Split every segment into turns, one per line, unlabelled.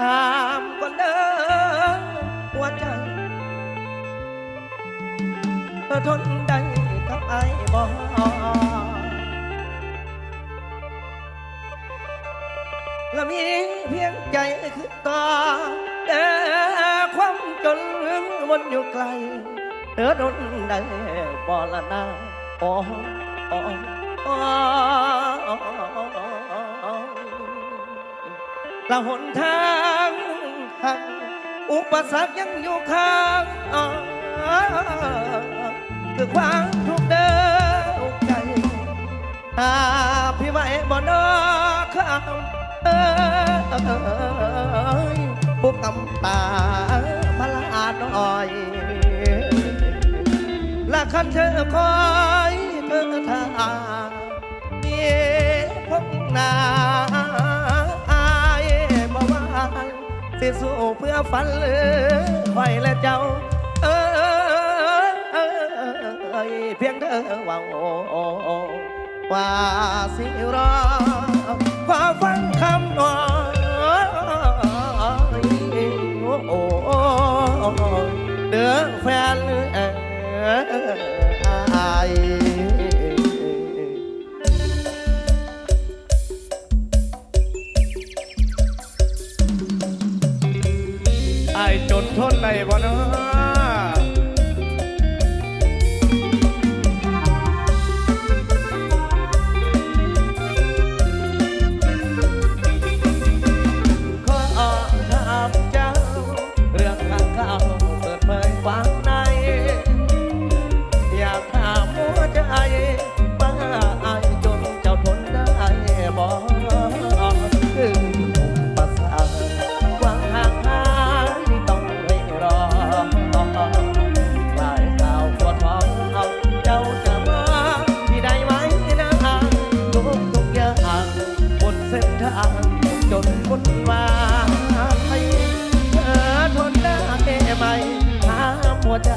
ถามก่อนเด้อหัวใจเธอทนได้ทั้งไอ้บอและมีเพียงใจคือตาแต่ความจนวนอยู่ไกลเธอทนได้บ่ละนาอ๋ออ๋ออ๋อ ละหนทางห่างอุปสรรคยังอยู่ข้างคือความทุกข์เดิมใจอาพี่ไว้บ่นอข้ามเอ้ยบุกกำตาพลาดอ่อยและคันเธอคอยเธอทางเมีย เพื่อฝันเลือไว้และเจ้าเออเออ
เพี
ยงเธอว่าโอ้ว่าสิรอพอฟังคำนอง จนคนวางให้เธอทนหน้าแก่ไม่หาหัวใจ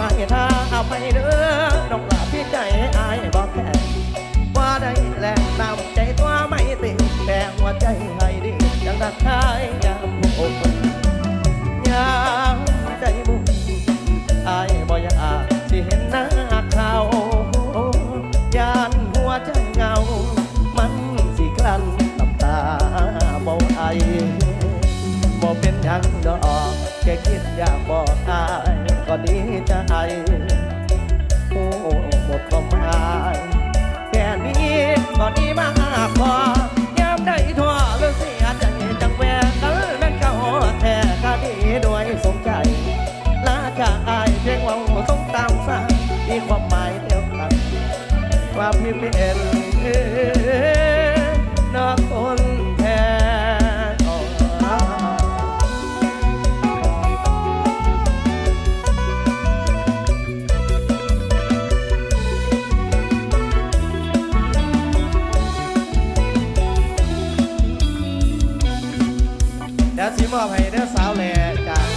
ใจพายท่าเอาไปเด้อน้องหลาพี่ใจอายบอกแค่ว่าได้แลกนำใจตัวไม่ติดแต่หัวใจให้ดียังรักทายยามหัวอกยามใจบุญอายบ่อยากสิเห็นหน้าเขายานหัวใจเงา มันสิกลั้นน้ำตาบ่ไอบ่เป็นหยังดอกแค่คิดอยากบอก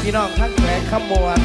พี่น้องทั้งแขวงขมว
ด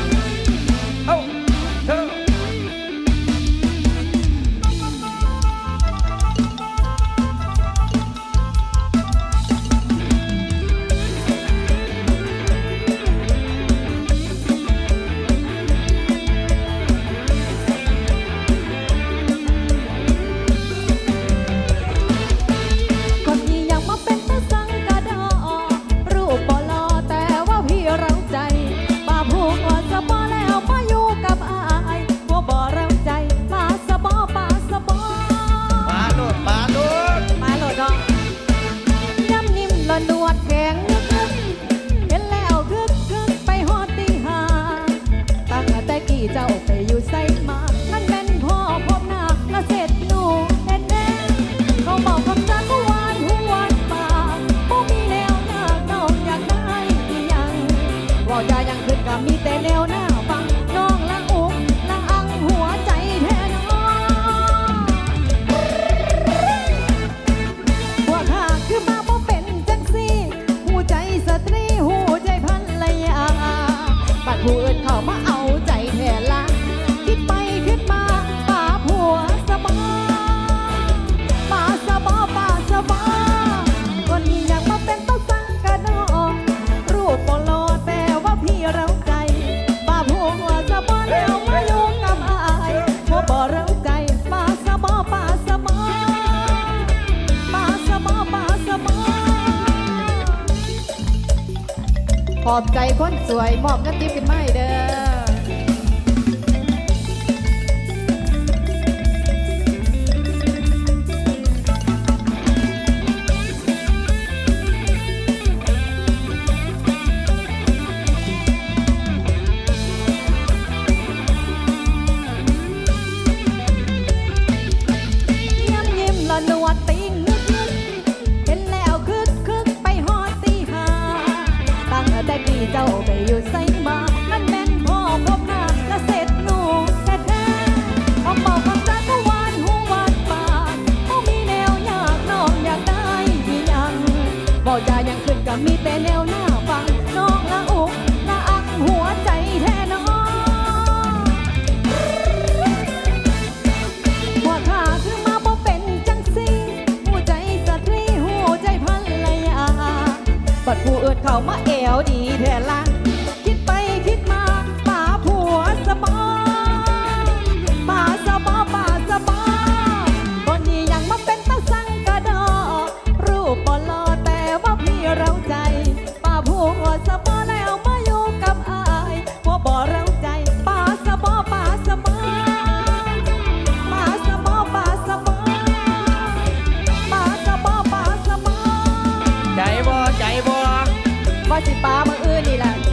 มีแต่แนวหน้าฟังน้องละอุกละอังหัวใจแท้น้องพวกข้าคือมาบ่เป็นจังซี่หูใจสตรีหูใจพันละยาบัดผู้อื่นเข้ามาเอา อบใจคนสวยมอบเงินทิบกันไม่เด้อ เจ้าไปอยู่ไสมา มันแม่นพ่อพบหน้าและเสร็จหนูแท้แท้เขาเบอกคำจากก็หวานหูหวานปากเขามีแนวอยากน้องอยากได้ที่ยังบอกจะยังขึ้นก็มีแต่แนวหน้าฟังน้องละอุกละอักหัวใจแท้น้องว่าข้าคือมาบ่เป็นจังซี่หูใจสตรีหูใจพันละยาบัดผู้อื่นเข้ามา ดีแท้ละ สิปามืออื่นนี่แหละ